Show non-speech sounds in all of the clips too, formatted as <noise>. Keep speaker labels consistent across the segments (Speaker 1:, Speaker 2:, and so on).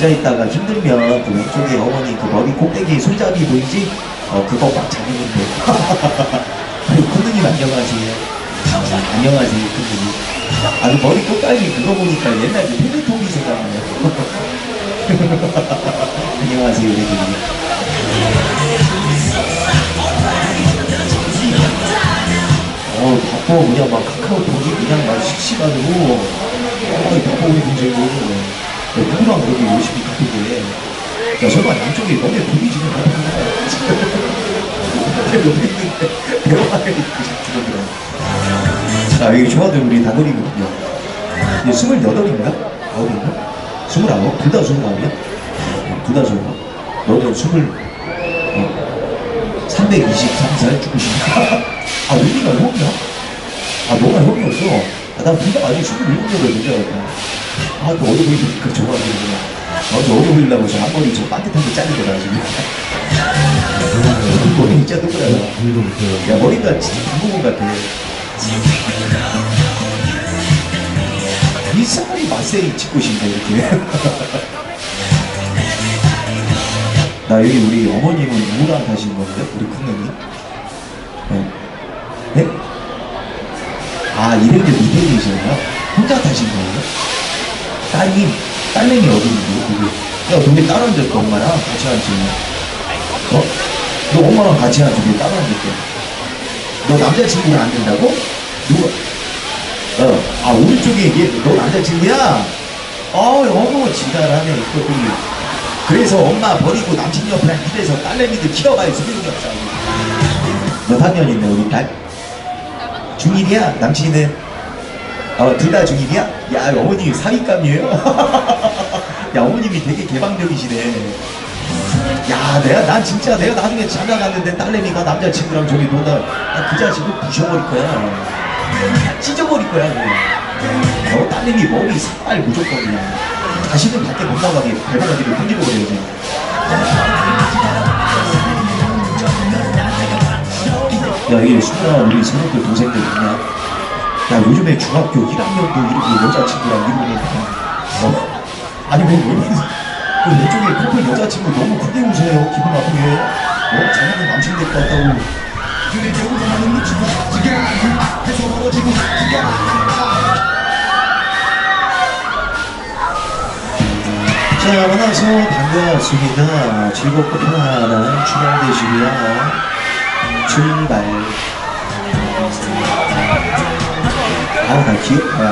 Speaker 1: 앉아있다가 힘들면 그 왼쪽에 어머니 그 머리 꼭대기에 손잡이 보이지? 어 그거 막 잡으면 돼 그리고 큰누님 안녕하세요 아, 안녕하세요 큰누님 아그 머리 꼭다리 그거 보니까 옛날 그 텔레토비 생각나요. 안녕하세요 우리 누님 어 바빠. 그냥 막 카카오톡이 그냥 막 실시간으로 어 바빠 우리 누구랑 그렇게 열심히 카톡해 야 설마 양쪽에 너네 둘이 지금 옆에 있는데 듣고 싶더라고요 자 여기 좋아하는 우리 다돌이거든요 이제 스물여덟인가? 아홉인가? 스물아홉? 둘다 스물아홉이야? 둘다 스물아홉 너는 스물 어, 323살 죽으신다 아 우리가 형이야? 아 너가 형이었어? 아, 난 둘다 아직 27년을 되지 않았다 아또 어려 보이니까 좋아하는구나 아 저 어려 보이려고 저 앞머리 저 반듯하게 자른 거다 지금 머리 진짜 누구야 야 머리가 진짜 김부분 같아 이상하게 맛세이 찍고 싶네 이렇게 <laughs> 나 여기 우리 어머님은 누구랑 가신 건데? 우리 큰형님? 네. 네? 아, 이래도 이태리이잖아요. 혼자 타신 거예요? 따님, 딸내미 어디 있는데? 야, 근데 따로 앉았어, 엄마랑 같이 앉지. 어? 너 엄마랑 같이 왜 따로 앉았대? 너 남자친구랑 안 된다고? 누가? 어, 아, 오른쪽에 얘, 너 남자친구야? 어, 어머, 지랄하네, 이것들이. 그래서 엄마 버리고 남친 옆에 이래서 딸내미들 키워봐야 소용이 없다고. 몇 학년인데, 우리 딸? 중1이야? 남친은? 어, 둘 다 중1이야? 야, 어머님이 사윗감이에요? <laughs> 야, 어머님이 되게 개방적이시네. 야, 내가, 난 진짜 내가 나중에 장가 갔는데 딸내미가 남자친구랑 저기 놀다, 나그 자식을 부셔버릴 거야. 찢어버릴 거야, 그냥. 너 딸내미 머리 색깔 무조건 그냥. 다시는 밖에 못 나가게 발바닥으로 흔들어 버려야지. 야, 이게 수아 우리 새로들 동생들 있냐? 야, 요즘에 중학교 1학년도 이렇게 여자친구랑 이러고 어? 아니, 왜, 왜, 그 왼쪽에 커플 여자친구 너무 크게 웃어요. 기분 나쁘게. 어? 자기는 남친 될것 같다고. 자, 만나서 반갑습니다. 즐겁고 편안한 주말 되시고요. 출발. 아, 나 귀엽다.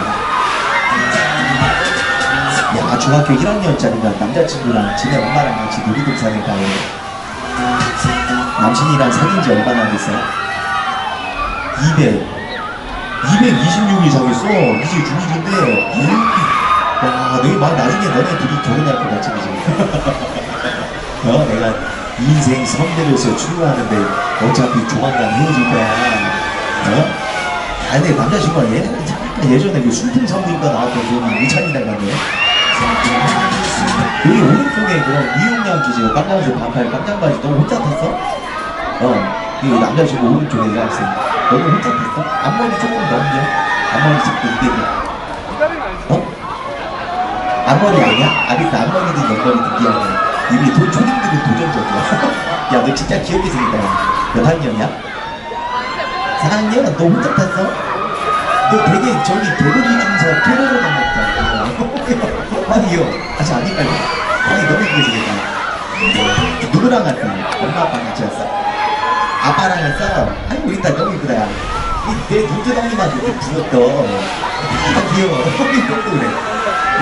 Speaker 1: 야, 중학교 1학년짜리가 남자친구랑 지네 엄마랑 같이 놀이동산에 가요. 남친이랑 사귄 지 얼마나 됐어요? 200. 226일 사귀었어. 이제 중1인데, 와, 너희 막 나중에 너네 둘이 결혼할 것 같지, 그지? <laughs> 어, 내가 인생 선배로서 출마하는데 어차피 조만간 헤어질 거야. 어? 아, 근데 남자친구가 얘, 잠깐 예전에 그 술통 산부인과 나왔던 이찬이랑 가네. 여기 오른쪽에 그런 미용량 기지요. 깜장색 반팔 깜장바지 너 혼자 탔어? 어, 이 남자친구 오른쪽에 있어. 너는 혼자 탔어? 앞머리 조금 넘겨. 앞머리 잡고 이대로. 어? 앞머리 아니야? 아니다 앞머리든 옆머리든 미안해 이미 돈 초딩들은 도전적이야 <laughs> 야 너 진짜 귀엽게 생겼다 몇 학년이야? 4학년? 너 혼자 탔어? 너 되게 저기 개구리 중에서 테러로 나왔다 <laughs> 아니요. 아직 안 헷갈려 아니 너무 예쁘게 생겼다. 누구랑 갔어? 엄마 아빠 같이 왔어? 아빠랑 왔어? 아니 우리 딸 너무 이쁘다 야. 이- 내 눈두덩이만 이렇게 부었어. 아 귀여워. <laughs> 이것도 그래.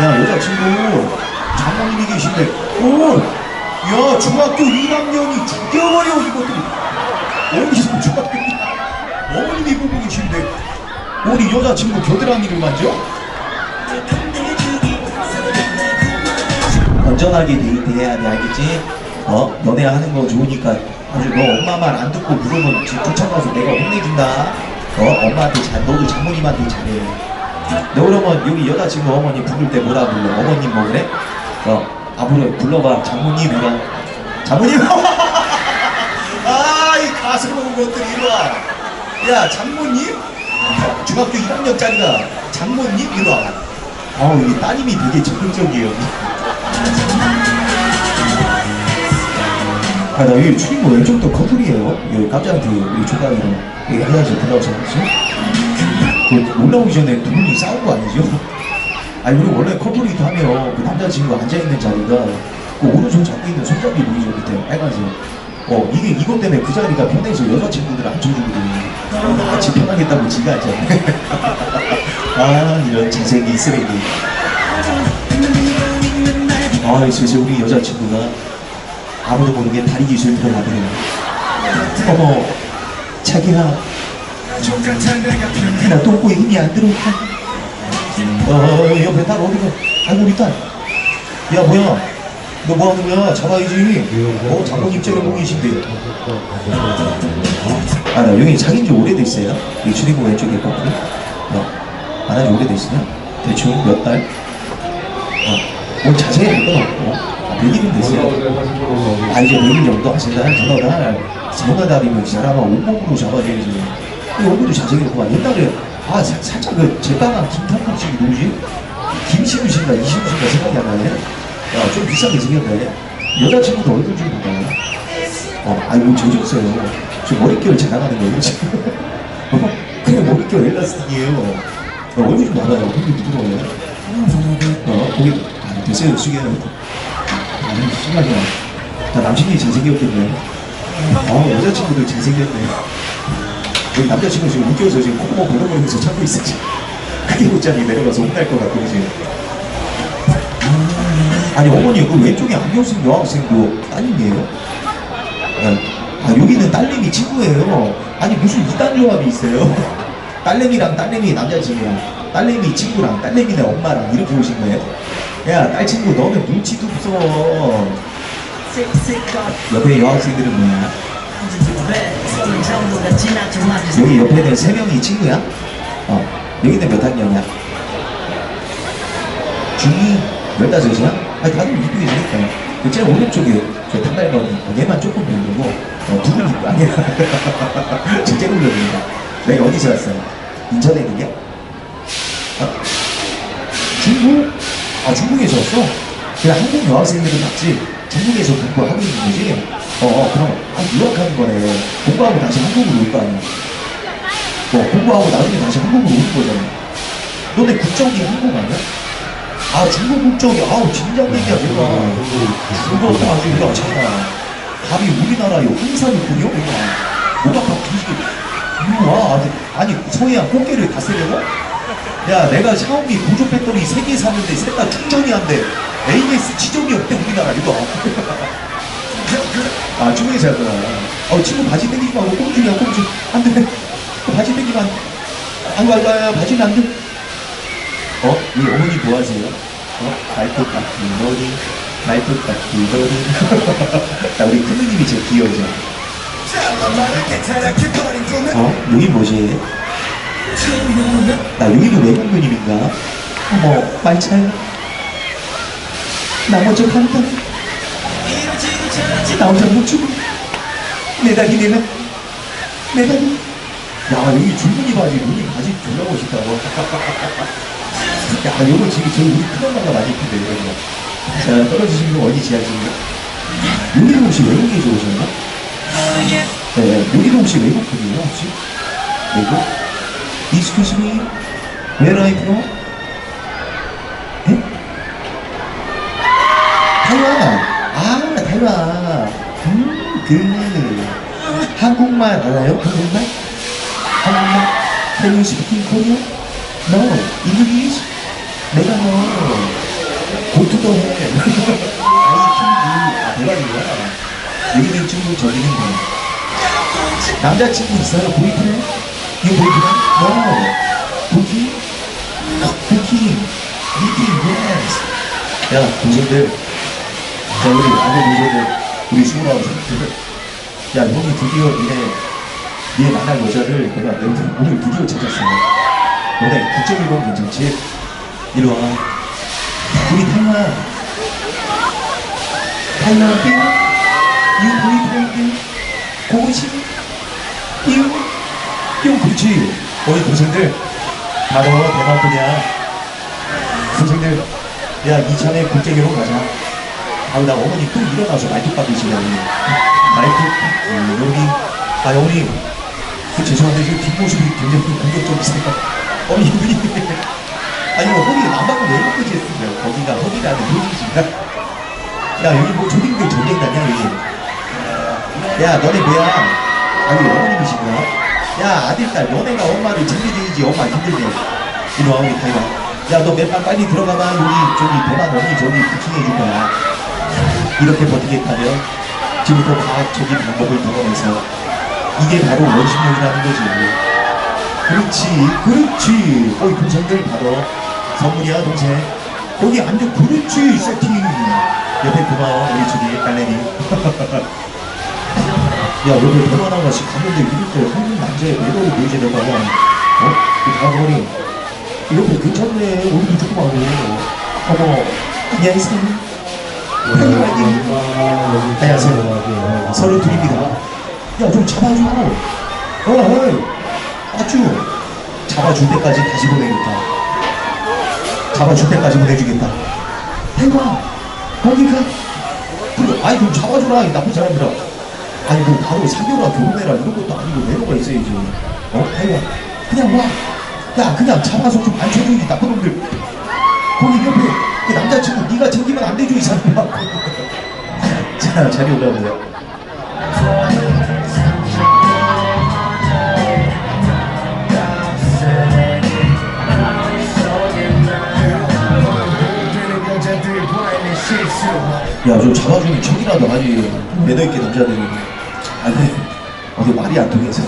Speaker 1: 야 여자친구. 장모님이 계신데. 오 야 중학교 1학년이 죽여버려 이것들이 어디서 중학교 1학년? 어머님이 보고 계신데 우리 여자친구 겨드랑이를 만져? 건전하게 데이트해야 돼 알겠지? 어? 너네 하는 거 좋으니까 아주 너 엄마 말 안 듣고 물으면 지금 쫓아가서 내가 혼내준다 어? 엄마한테 잘 너도 장모님한테 잘해 너 그러면 여기 여자친구 어머니 부를 때 뭐라 불러? 어머님 뭐 그래? 어, 아 불러 불러봐 장모님 이거 장모님 <laughs> 아이 가스러운 것들 이리 와야 장모님? 중학교 1학년짜리가 장모님 와 어우 이 따님이 되게 적극적이에요 아, 나 여기 출입구 왼쪽도 커플이에요. 여기 깜짝한테 우리 조카이랑 여기 화장실 들어가서 그 올라오기 전에 두 분이 싸운 거 아니죠? 아니, 우리 원래 커플이 하면 그 남자친구가 앉아있는 자리가 그 오른손 잡고 있는 손잡이 보이죠? 밑에 빨간색. 어, 이게 이것 때문에 그 자리가 편해서 여자친구들 앉혀주거든요. 같이 편하겠다고 지가 앉았네. <laughs> 아, 이런 잘생긴 쓰레기. 아, 슬슬 우리 여자친구가 아무도 모르게 다리 기술 들어가네요. 어머, 자기야, 나 똥꼬에 힘이 안 들어가. 어, 옆에 딸 어디가? 아이고, 우리 딸. 야, 뭐야? 너뭐 거야? 잡아야지. 어, 장본 입장을 보고 계신데. 아, 나 여기 사귄 지 오래됐어요. 이 출입구 왼쪽에 커플. 어, 안 한지 오래됐어요? 대충 몇 달? 어, 뭐 자세히 알건 없고. 아, 100일은 됐어요. 아 이제 100일 정도 하신다 저너 날 전화 다리면 사람아 온몸으로 잡아줘야지 이 얼굴도 잘생겼구만 옛날에 아 사- 살짝 그 제빵한 김탄국 씨이 누구지? 김신우 씨인가 이신우 씨인가 생각이 안 나네 야 좀 비싸게 생겼네 여자친구도 얼굴 좀 봐봐 어 아이고 젖었어요 저 머릿결 자랑하는 거예요 지금 <laughs> 어, 그냥 머릿결 엘라스틱이에요 어, 얼굴 좀 봐봐요 얼굴 부드러워요 어 거기 아 됐어요 숙여요 아니, 심하게. 나 남친이 잘생겼겠네. 어, 여자친구도 잘생겼네. 우리 남자친구 지금 웃겨서 지금 콧구멍 벌렁거리면서 참고 있어, 지금. 크게 웃자니 내려가서 혼날 것 같고, 지금. 아니, 어머니, 그 왼쪽에 안경 쓴 여학생도 따님이에요? 아, 여기는 딸내미 친구예요. 아니, 무슨 이단 조합이 있어요? <laughs> 딸내미랑 딸내미 남자친구랑 딸내미 친구랑 딸내미네 엄마랑 이렇게 오신 거예요? 야, 딸 친구, 너는 눈치도 없어. 옆에 여학생들은 뭐야? 여기 옆에는 세 명이 친구야? 어, 여기는 몇 학년이야? 중2 몇다섯이야? 다들 이쁘게 생겼다. 그 제일 오른쪽에 저 단발머리, 어, 얘만 조금 별로고, 어, 둘은 이쁘 아니야. <laughs> 저 째고 별로입니다. 내가 어디서 왔어요? 인천에 있는 게? 어? 중국? 아, 중국에서 왔어? 그냥 한국 여학생들은 맞지? 중국에서 공부하고 있는 거지? 어, 어, 그럼, 아, 유학하는 거네. 공부하고 다시 한국으로 올 거 아니야? 어, 공부하고 나중에 다시 한국으로 오는 거잖아. 너네 국적이 한국 아니야? 아, 중국 국적이, 아우, 진작 얘기야, 내가. 중국도 아주 이거 차이나. 밥이 우리나라요. 한산이군요? 뭐가 밥 뒤지게. 이리 와. 아니, 아니, 성희야, 꽃게를 다 쓰려고? 야, 내가 샤오미 보조 배터리 3개 샀는데 셋 다 충전이 안 돼. AS 지점이 없대, 우리나라, 이거. <laughs> 아, 중국에서 왔구나. 어, 친구 바지 땡기지 말고 꼼줄이야, 꼼줄. 안 돼. 그 바지 땡기면 안 돼. 아이고, 아이고, 아이고, 바지는 안 돼. 어? 우리 어머니 뭐 하세요? 어? 말뚝 같은 머리, 말뚝 같은 머리. 야, 우리 큰누님이 제일 귀여우죠? 어? 여기 뭐지? 나 여기도 외국 누님인가? 어머, 말차요. 나 먼저 간다. 나 혼자 못 죽어. 내 닭이 내가, 내 닭이. 야, 여기 줄무늬 바지, 누님 바지 졸라 멋있다. <laughs> 야, 요거 지금 저희 우리 큰엄마가 많이 입는데, 이런 거. 자, 떨어지신 분 어디 지하실인가? 요리도 혹시 외국에서 오셨나? 네, 요리도 혹시 외국 분이에요, 혹시? 외국? Excuse me, where are you from? 에? 타이완! 아, 타이완! 음, 그, 한국말 알아요? 한국말? 한국말? Can you speak Korean? No, English? 내가 너, 고투도 해. <laughs> 아이, 친구. 아, 대박이야. 여기는 친구, 저기는 뭐. 남자친구 있어요? 보이프렌드? 이거 보이프렌드? No. 부키? 부키. 미팅, yes. 야, 동생들. 자, 우리, 아들 동생들. 우리 스물아홉 살들. 야, 형이 드디어 니네, 니네 만날 여자를 내가 내- 오늘 드디어 찾았어요. 너네 국제일본 괜찮지? 이리 와. 우리 탈마. 탈마 빙. 유 보이프렌드. 고고시. 유. 유 그렇지. 우리 동생들. 바로 대만분이야. 동생들. 야, 이참에 국제 결혼 가자. 아우, 나 어머니 또 일어나서 말뚝 받으시려고. 마이크 음, 여기 아 형님 그 죄송한데 지금 뒷모습이 굉장히 공격적이세요 어머니 우리 아니 뭐 허리 남방을 왜 이렇게 했어요? 거기가 허리라는 표시인가 야 여기 뭐 조딩들 전쟁단이야 여기? 야 너네 뭐야? 아니 어머님이신가? 야 아들딸 너네가 엄마를 챙겨줘야지 엄마 힘들네 이리 와 우리 다이와 야너 맨날 빨리 들어가봐. 여기 저기 대만 어머니 저기 부킹해줄 거야. 이렇게 버티겠다면 지금부터 과학적인 방법을 동원해서. 이게 바로 원심력이라는 거지. 그렇지 그렇지. 어이 동생들 받아 선물이야 동생 거기 앉아 그렇지 세팅 옆에 고마워 우리 저기 딸내미. <laughs> 야 여기 대만 아가씨 갔는데 이럴 때 한국 남자의 매력을 보여주려고 어? 그 다음머리 옆에 괜찮네. 얼굴 조그마하고. 어머 안녕하세요 안녕하세요. 서로 드립니다. 야 좀 잡아줘 어, 어 아주 잡아줄 때까지 다시 보내겠다 잡아줄 때까지 보내주겠다. 해봐. 거기가. 그래 아이 좀 잡아줘라. 이 나쁜 사람들아. 아니 뭐 바로 사귀어라 결혼해라. 이런 것도 아니고 매너가 있어야지. 어? 해봐. 그냥 와 야 그냥 잡아서 좀 앉혀줘야지 나쁜 놈들. 거기 옆에 그 남자친구 네가 챙기면 안 되죠 이 사람아 <laughs> 자 자리 올라오세요 야, 좀 잡아주는 척이라도 하지. 매너있게 남자들이. 아니, 어디 말이 안 통해서.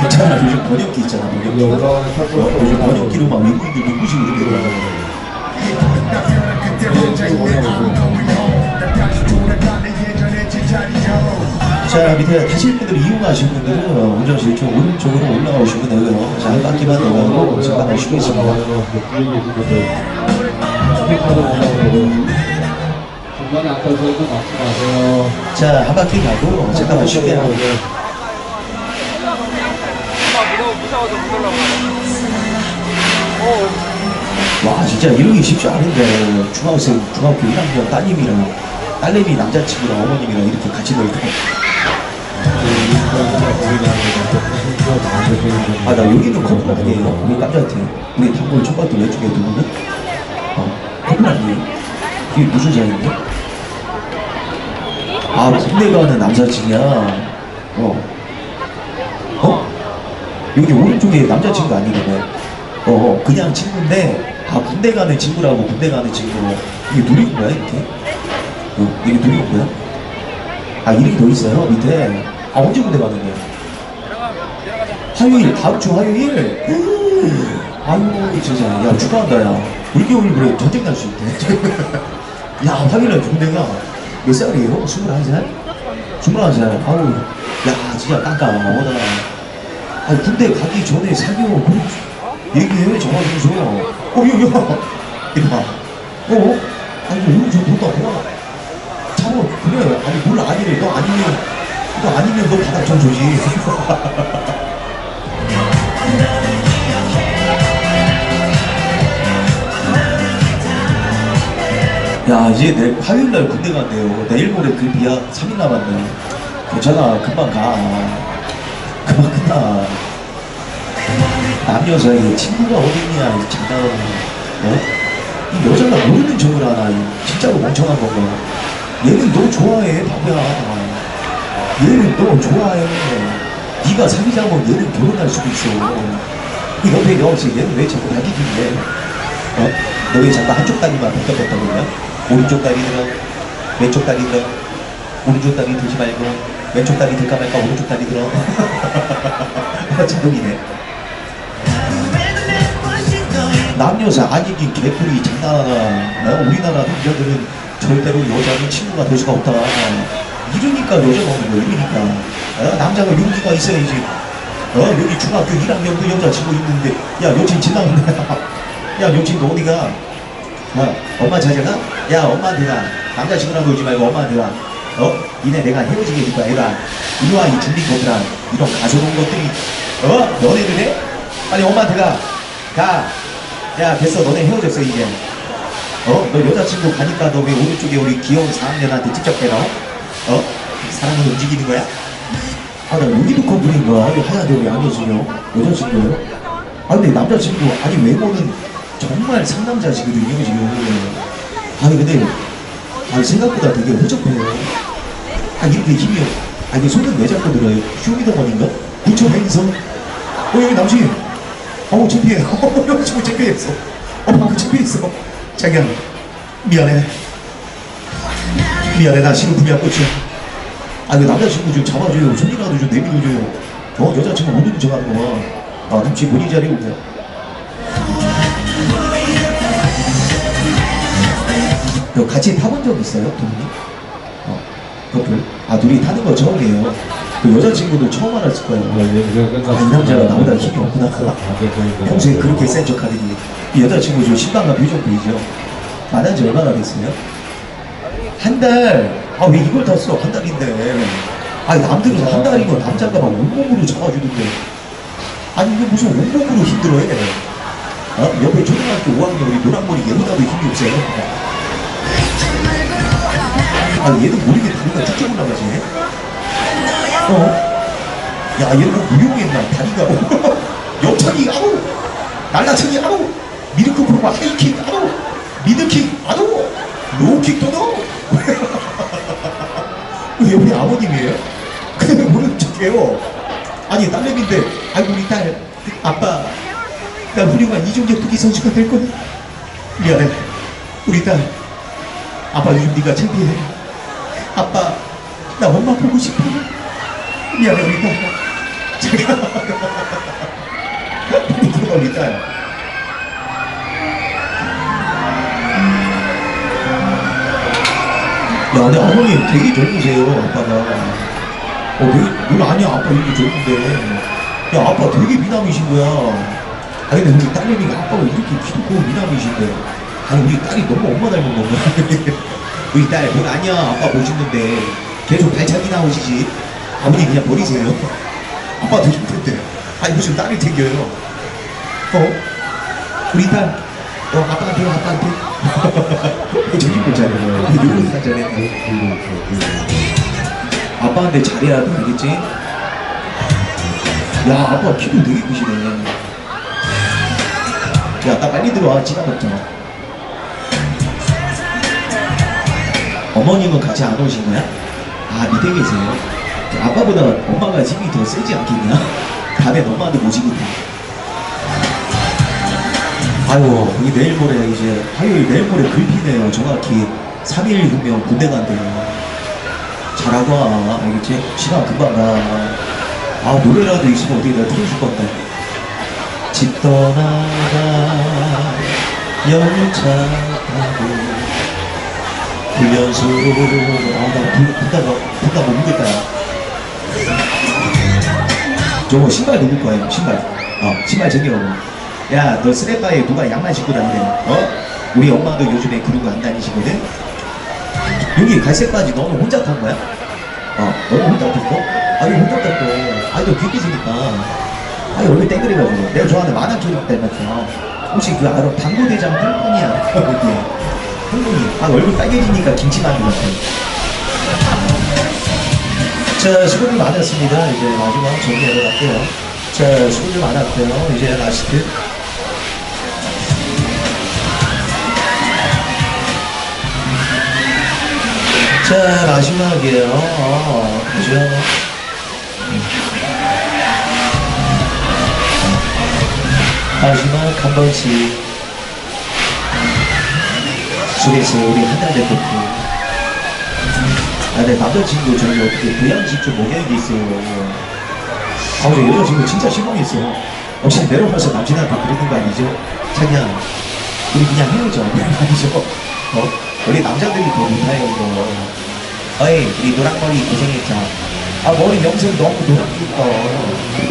Speaker 1: 괜찮아. 요즘 번역기 있잖아, 번역기. 어, 요즘 번역기로 막 외국인들 눈부시고 그러더라고. 자, 밑에 타실 분들 이용하신 분들은 운전실 쪽 오른쪽으로 올라오시면 되고요. 자, 한 바퀴만 더 가고 잠깐 쉬겠습니다.
Speaker 2: 중간에 앉아서도 막지 마세요.
Speaker 1: 자, 한 바퀴 가고 잠깐만 쉬게요. 와 진짜 이러기 쉽지 않은데 중학생 중학교 1학년 따님이랑 딸내미 남자친구랑 어머님이랑 이렇게 같이 놀고 아나 여기는 커플 아니에요 우리 남자한테 우리 단골 초밥도 왼쪽에 두고는 어 이게 무슨 사이인데 아 군대 가는 남사친이야 어 어? 여기 오른쪽에 남자친구 아니거든 어, 어, 그냥 친구인데, 아, 군대 가는 친구라고, 군대 가는 친구. 이게 누리는 거야, 이렇게? 어, 이게 누리는 거야? 아, 이름이 더 있어요, 밑에. 아, 언제 군대 가는데? 화요일, 다음 주 화요일? 음, 아유, 진짜. 야, 축하한다, 야. 올겨울 그래, 전쟁 날 수 있대. <laughs> 야, 화요일날 군대가 몇 살이에요? 21살? 21살. 아우, 야, 진짜 깜깜하다. 아 군대 가기 전에 사귀어 얘기해 전화주면서 어 야, 야 이봐 어? 아니 오늘 저 너도 뭐야 참어 그래 아니 몰라 아니래 너 아니면 너 아니면 너 바닥 좀 줘지 야 이제 내 화요일날 군대 간대요. 내일 모레 그 비야 3일 남았네. 괜찮아 금방 가. 금방 끝나. 사이에 친구가 어딨냐 이 장난하는 어? 이 여자가 모르는 척을 하나 이 진짜로 멍청한 건가? 얘는 너 좋아해 바보야. 얘는 너 좋아해. 네가 사귀자면 얘는 결혼할 수도 있어. 그 옆에 여자 얘는 왜 자꾸 자기길래? 어? 너왜 자꾸 한쪽 다리만 뱉어뱉다 그러냐 오른쪽 다리 들어 왼쪽 다리 들어 오른쪽 다리 들지 말고 왼쪽 다리 들까 말까 오른쪽 다리 들어. <laughs> 자동이네. 남녀사 아니 긴 개풀이 장난하나 어? 우리나라 남자들은 절대로 여자는 친구가 될 수가 없다. 이러니까 여자가 오는 거야 이러니까. 어? 남자가 용기가 있어야지 어? 여기 중학교 1학년도 여자친구 있는데 야 여친 지나간다 <laughs> 야 여친 너 어디가 어? 엄마 찾아가? 야 엄마한테 가 남자친구랑 놀지 말고 엄마한테 가 어? 니네 내가 헤어지게 해줄 거야 얘가 이리 와이 중딩것들아 이런 가소로운 것들이 어? 너네들 해? 빨리 엄마한테 가 가. 야 됐어 너네 헤어졌어 이제 어? 너 여자친구 가니까 너 왜 오른쪽에 우리 귀여운 4학년한테 직접 대라 어? 사랑은 움직이는 거야? 아, 나 여기도 커플인가? 이 하얀데 왜 앉아주냐? 여자친구예요? 아, 근데 남자친구, 아니, 외모는 정말 상남자시거든요, 지금. 아니, 근데, 아니, 생각보다 되게 허접해요. 아, 이렇게 힘이, 아, 이게 손은 왜 잡고 들어요? 쇼미더머니인가? 부처 행성? 어, 여기 남친. 어우, 창피해. <laughs> 어, 여기 지금 창피했어. 어, 그 창피했어. 자기야, 미안해. 미안해, 나 지금 분명 꽃이야. 아, 그 남자친구 좀 잡아줘요. 손이라도 좀 내밀어줘요. 어, 여자친구 못 듣는 척 하는 거 봐. 아, 눈치 본인 자리에 오세요. 그 같이 타본 적 있어요, 두 분이? 어, 커플? 아, 둘이 타는 거 처음이에요. 그 여자친구도 처음 알았을 거예요. 아, 이 남자가 나보다 힘이 없구나. 평소에 그렇게 센 척 하더니 이 여자친구 좀 신방과 표정 보이죠? 만난 지 얼마나 됐어요? 한 달. 아 왜 이걸 탔어? 한 달인데. 아니 남들은 한 달이면 남자가 막 온몸으로 잡아주던데. 아니 이게 무슨 온몸으로 힘들어해? 어? 옆에 초등학교 5학년 우리 노란머리 얘보다도 힘이 없어요. 아 얘는 모르게 다리가 쭉쭉 올라가지. 어? 야 얘는 뭐 무용했나 다리가 옆차기 아우! 날라차기 아우! 미드킥 프로가 하이킥 아우! 미드킥 아우! 로우킥 도 넣어! <laughs> 왜 우리 아버님이에요? <laughs> 근데 모르는 척해요. 아니 딸내미인데 아이고 우리 딸 아빠 나 훌륭한 이종격 투기 선수가 될 거야 미안해. 우리 딸 아빠 요즘 네가 창피해 아빠 나 엄마 보고 싶어 딸 제가 우리 딸 야, 근데 아버님 되게 젊으세요, 아빠가. 어, 되게, 뭘 아니야, 아빠 이렇게 젊은데. 야, 아빠 되게 미남이신 거야. 아니, 근데 우리 딸내미가 아빠가 이렇게 키도 크고 미남이신데. 아니, 우리 딸이 너무 엄마 닮은 건가? <laughs> 우리 딸, 그건 아니야, 아빠 멋있는데. 계속 발차기 나오시지. 아버님 그냥 버리세요. 아빠 되게 힘든데. 아니, 무슨 딸을 챙겨요. 어? 우리 딸, 어, 아빠한테, 아빠한테. 정신 못 차려. 누구 사전에 아빠한테 잘해야 돼, 알겠지? 야, 아빠 키도 되게 크시네. 야, 나 빨리 들어와. 지나 먹자. 어머님은 같이 안 오신 거야? 아, 밑에 계세요. 아빠보다 엄마가 힘이 더 세지 않겠냐? <laughs> 다음에 엄마한테 모시겠다. 아유, 이 내일 모레 이제 화요일 내일 모레 글피네요. 정확히 3일 후면 군대 간대요. 잘하고 와. 알겠지? 시간 금방 가. 아, 노래라도 있으면 어떻게 내가 틀어줄 건데. 집 떠나가 열차 훈련소로 아, 나 불, 불다가, 불다 못 먹겠다. 저거 신발 누구 거예요? 신발. 어, 신발 챙겨가고. 야, 너 스레바에 누가 양말 신고 다니래? 어? 우리 엄마도 요즘에 그러고 안 다니시거든? 여기 갈색 바지 너는 혼자 탄 거야? 어, 너는 혼자 탔어? 아니, 혼자 탔어. 아니, 너 귀기지니까. 아니, 얼굴 땡그래가지고. 내가 좋아하는 만화 캐릭터 닮았어. 혹시 그 알아? 당구대장 뽕뽕이야. <laughs> 뽕뽕이. 아, 얼굴 빨개지니까 김치만두 같아. 자, 수고들 많았습니다. 이제 마지막 정리하러 갈게요. 자, 수고들 많았고요. 이제 라스트. 자, 마지막이에요. 어, 그죠? 마지막 한 번씩. 속에서 우리 하나 대표님. 아, 내 남자친구 저기 어떻게 고양시 좀 모양이 있어요. 아, 근데 여자친구 진짜 실망했어요. 혹시 내려가서 남친한테 그러는 거 아니죠? 자기야, 우리 그냥 헤어져. <laughs> 아니죠? 어? 우리 남자들이 더 못해요, 이거. 어이, 우리 노랑머리 고생했죠. 아, 머리 염색 너무 노랗니까.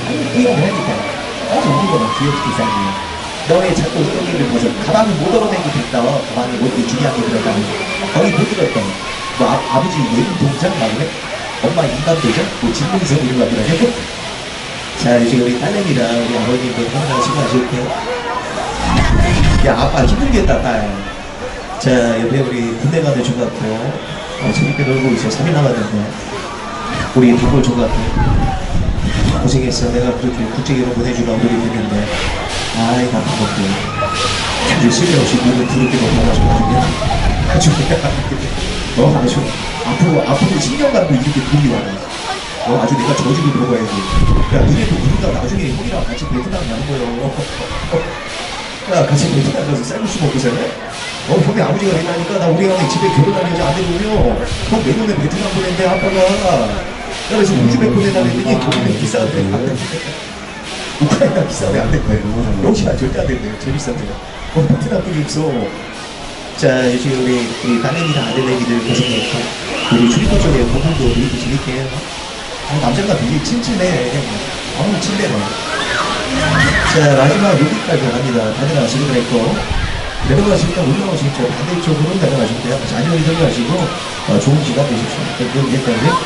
Speaker 1: 아니, 꾸역하니까. 아주 우리가 귀엽게 살고. 너의 자꾸 엉덩이를 벗어 가방을 못 얻어내고 됐다. 뭐 이렇게 중요한 게 들어가 거의 못 들었다. 너 아, 아버지 예비 동창 나오네? 엄마 인간도죠 뭐 진동성 이런 거 하더라고 자 이제 우리 딸내미랑 우리 아버님도 항상 수고하셨고요. 야 아빠 힘들겠다 딸자 옆에 우리 군대 가는 중학교 어, 재밌게 놀고 있어. 3일 남았는데 우리 단골 조각들 고생했어. 내가 그렇게 국제결혼 보내주려고 노력했는데 아이 것들 아주 쓸데없이 누구 부르게 넘어가지고 그냥 아주 어 아주 앞으로 앞으로 10년간도 이렇게 돈이 많아. 어 아주 내가 저주를 들어가야지. 야 니네도 누군가 나중에 형이랑 같이 베트남 가는 거요. <laughs> 야 같이 베트남 가서 쌀국수 먹고 살래? 어 형네 아버지가 얘기하니까 나 우리 형이 집에 결혼하는 여자 안 되거든요. 형 내년에 베트남 보낸대 아빠가. 야 그래서 우즈벡 보내달라 했더니 거기는 비싸대. 우크라이나 비싸면 안 된대요. 러시아 절대 안 된대요. 제일 비싼데요. 어, 베트남 분이 없어. 자, 요즘 우리, 우리 딸내미랑 아들내미들 고생했고, 우리 출입구 쪽에 분들도 이렇게 재밌게 해요. 아, 남자가 되게 칭칭해. 아무 침대네. 자, 마지막 여기까지 갑니다. 다들 아시고 그랬고, 내려가시니까 올라오시니까 반대쪽으로 내려가시면 돼요. 안녕히 들어가시고, 어, 좋은 시간 되십시오. 그럼 여기까지